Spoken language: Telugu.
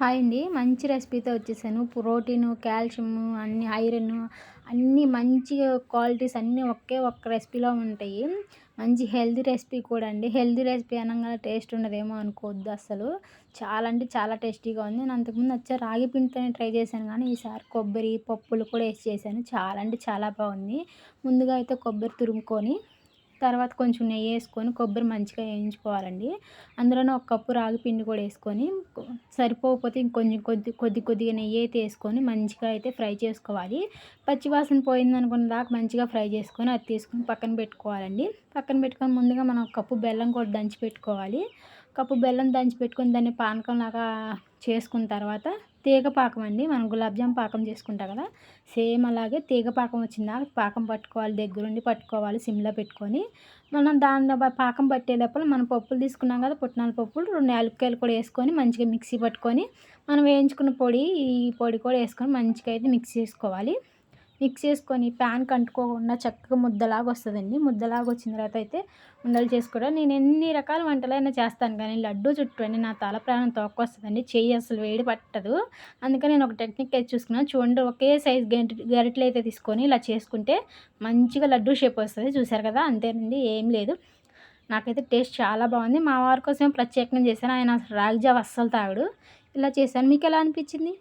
హాయ్ అండి మంచి రెసిపీతో వచ్చేసాను. ప్రోటీను కాల్షియం అన్ని ఐరన్ అన్నీ మంచి క్వాలిటీస్ అన్నీ ఒకే ఒక్క రెసిపీలో ఉంటాయి. మంచి హెల్దీ రెసిపీ కూడా అండి. హెల్దీ రెసిపీ అనగానే టేస్ట్ ఉండదేమో అనుకోవద్దు అసలు చాలా అంటే చాలా టేస్టీగా ఉంది. నేను అంతకుముందు వచ్చే రాగి పిండితోనే ట్రై చేశాను కానీ ఈసారి కొబ్బరి పప్పులు కూడా వేసి చేశాను. చాలా అంటే చాలా బాగుంది. ముందుగా అయితే కొబ్బరి తురుముకొని తర్వాత కొంచెం నెయ్యి వేసుకొని కొబ్బరి మంచిగా వేయించుకోవాలండి. అందులోనే ఒక కప్పు రాగి పిండి కూడా వేసుకొని సరిపోకపోతే ఇంకొంచెం కొద్ది కొద్ది కొద్దిగా నెయ్యి అయితే వేసుకొని మంచిగా అయితే ఫ్రై చేసుకోవాలి. పచ్చివాసన పోయిందనుకున్న దాకా మంచిగా ఫ్రై చేసుకొని అది తీసుకొని పక్కన పెట్టుకోవాలండి. పక్కన పెట్టుకొని ముందుగా మనం కప్పు బెల్లం కూడా దంచి పెట్టుకోవాలి. కప్పు బెల్లం దంచి పెట్టుకొని దాన్ని పానకం లాగా చేసుకున్న తర్వాత తీగ పాకం అండి. మనం గులాబ్జామ్ పాకం చేసుకుంటాం కదా. సేమ్ అలాగే తీగ పాకం వచ్చిందా పాకం పట్టుకోవాలి దగ్గరుండి పట్టుకోవాలి సిమ్లో పెట్టుకొని. మనం దానిలో పాకం పట్టే లోపల మనం పప్పులు తీసుకున్నాం కదా పుట్నాల పప్పులు రెండు యాలక్కాయలు కూడా వేసుకొని మంచిగా మిక్సీ పట్టుకొని మనం వేయించుకున్న పొడి ఈ పొడి కూడా వేసుకొని మంచిగా అయితే మిక్స్ చేసుకోవాలి. మిక్స్ చేసుకొని ప్యాన్ కంటుకోకుండా చక్కగా ముద్దలాగా వస్తుందండి. ముద్దలాగా వచ్చిన తర్వాత అయితే ఉండలు చేసుకోవడం. నేను ఎన్ని రకాల వంటలైనా చేస్తాను కానీ లడ్డు చుట్టూ అండి నా తల ప్రాణం తోక్కొస్తుందండి. చెయ్యి అసలు వేడి పట్టదు. అందుకని నేను ఒక టెక్నిక్ అయితే చూసుకున్నాను. చూడండి ఒకే సైజ్ గంట గరిటలు అయితే తీసుకొని ఇలా చేసుకుంటే మంచిగా లడ్డు షేప్ వస్తుంది. చూసారు కదా? అంతేనండి. ఏం లేదు. నాకైతే టేస్ట్ చాలా బాగుంది. మా వారి కోసం ప్రత్యేకంగా చేశాను. ఆయన రాగి జావ అస్సలు తాగడు. ఇలా చేశాను. మీకు ఎలా అనిపించింది?